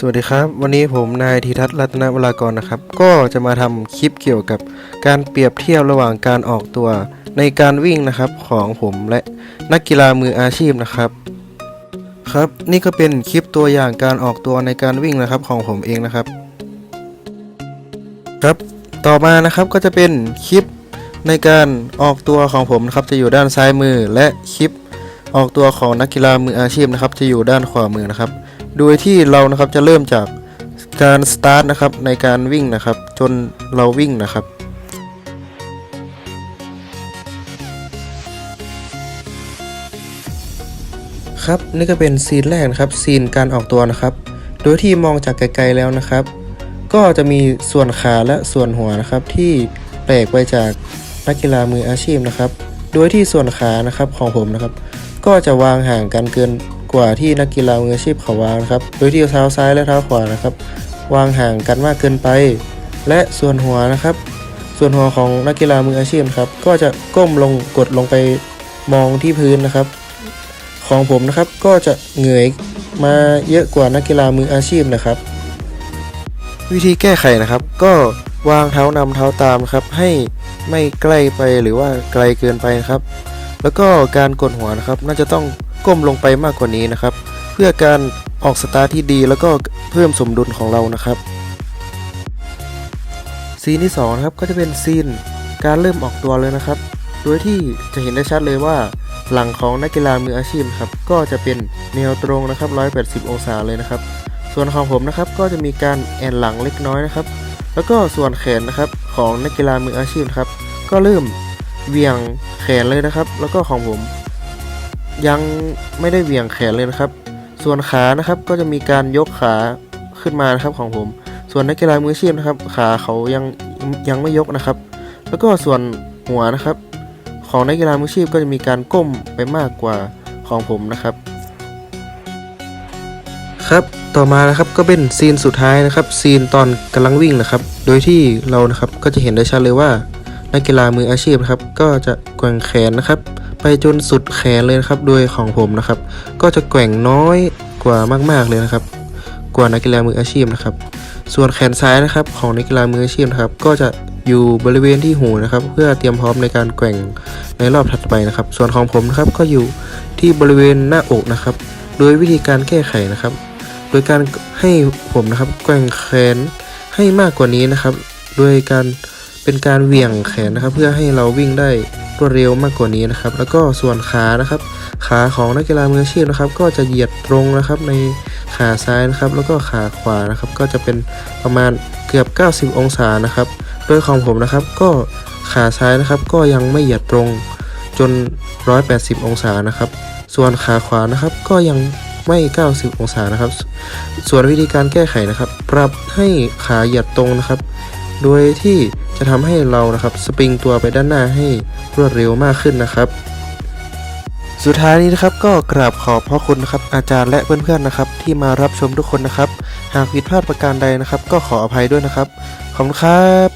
สวัสดีครับ วันนี้ผมนายธีทัศน์รัตนวรากรนะครับ ก็จะมาทำคลิปเกี่ยวกับการเปรียบเทียบระหว่างการออกตัวในการวิ่งนะครับของผมและนักกีฬามืออาชีพนะครับ ครับนี่ก็เป็นคลิปตัวอย่างการออกตัวในการวิ่งนะครับของผมเองนะครับ ครับต่อมานะครับก็จะเป็นคลิปในการออกตัวของผมนะครับจะอยู่ด้านซ้ายมือและคลิป ออกตัวของนักกีฬามืออาชีพนะครับ จะอยู่ด้านขวามือนะครับ โดยที่เรานะครับจะเริ่มจากการสตาร์ทนะครับในการวิ่งนะครับ จนเราวิ่งนะครับครับนี่ก็เป็นซีนแรกนะครับซีนการออกตัวนะครับ โดยที่มองจากไกลๆแล้วนะครับ ก็จะมีส่วนขาและส่วนหัวนะครับ ที่แปลกไปจากนักกีฬามืออาชีพนะครับ โดยที่ส่วนขานะครับของผมนะครับ ก็จะวางห่างกันเกินกว่าที่นักกีฬามืออาชีพเขาวางนะครับ โดยที่เท้าซ้ายและเท้าขวานะครับ วางห่างกันมากเกินไป และส่วนหัวนะครับ ส่วนหัวของนักกีฬามืออาชีพครับ ก็จะก้มลงกดลงไปมองที่พื้นนะครับ ของผมนะครับก็จะเหงื่อยมาเยอะกว่านักกีฬามืออาชีพนะครับ วิธีแก้ไขนะครับ ก็วางเท้านำเท้าตามครับให้ไม่ใกล้ไปหรือว่าไกลเกินไปครับ แล้วก็การกดหัวนะครับน่าจะต้องก้มลงไปมากกว่านี้นะครับ เพื่อการออกสตาร์ทที่ดีแล้วก็เพิ่มสมดุลของเรานะครับซีนที่สองนะครับก็จะเป็นซีนการเริ่มออกตัวเลยนะครับ โดยที่จะเห็นได้ชัดเลยว่าหลังของนักกีฬามืออาชีพครับก็จะเป็นแนวตรงนะครับ 180 องศาเลยนะครับ ส่วนของผมนะครับก็จะมีการแอนหลังเล็กน้อยนะครับ แล้วก็ส่วนแขนนะครับของนักกีฬามืออาชีพครับ ก็เริ่ม เหวี่ยงแขนเลยนะครับ แล้วก็ของผม ยังไม่ได้เหวี่ยงแขนเลยนะครับ ส่วนขานะครับก็จะมีการยกขาขึ้นมานะครับของผม ส่วนนักกีฬามืออาชีพนะครับ ขาเขายังยังไม่ยกนะครับ แล้วก็ส่วนหัวนะครับ ของนักกีฬามืออาชีพก็จะมีการก้มไปมากกว่าของผมนะครับ ครับต่อมานะครับก็เป็นซีนสุดท้ายนะครับ ซีนตอนกำลังวิ่งนะครับ โดยที่เรานะครับก็จะเห็นได้ชัดเลยว่า นักกีฬามืออาชีพนะครับ ก็จะแกว่งแขนนะครับ ไปจนสุดแขนเลยนะครับ โดยของผมนะครับ ก็จะแกว่งน้อยกว่ามากๆเลยนะครับ กว่านักกีฬามืออาชีพนะครับ ส่วนแขนซ้ายนะครับของนักกีฬามืออาชีพนะครับ ก็จะอยู่บริเวณที่หูนะครับ เพื่อเตรียมพร้อมในการแกว่งในรอบถัดไปนะครับ ส่วนของผมนะครับก็อยู่ที่บริเวณหน้าอกนะครับ โดยวิธีการแก้ไขนะครับ โดยการให้ผมนะครับแกว่งแขนให้มากกว่านี้นะครับ โดยการ เป็นการเหวี่ยงแขนนะครับ เพื่อให้เราวิ่งได้รวดเร็วมากกว่านี้นะครับ แล้วก็ส่วนขานะครับ ขาของนักกีฬามืออาชีพนะครับ ก็จะเหยียดตรงนะครับในขาซ้ายนะครับ แล้วก็ขาขวานะครับ ก็จะเป็นประมาณเกือบ 90 องศานะครับ โดยของผมนะครับก็ขาซ้ายนะครับ ก็ยังไม่เหยียดตรงจน 180 องศานะครับ ส่วนขาขวานะครับก็ยังไม่ 90 องศานะครับ ส่วนวิธีการแก้ไขนะครับ ปรับให้ขาเหยียดตรงนะครับ โดยที่ จะทำให้เรานะครับสปริงตัวไปด้านหน้าให้รวดเร็วมากขึ้นนะครับ สุดท้ายนี้นะครับก็กราบขอบพระคุณนะครับอาจารย์และเพื่อนๆนะครับ ที่มารับชมทุกคนนะครับ หากผิดพลาดประการใดนะครับ ก็ขออภัยด้วยนะครับขอบคุณครับ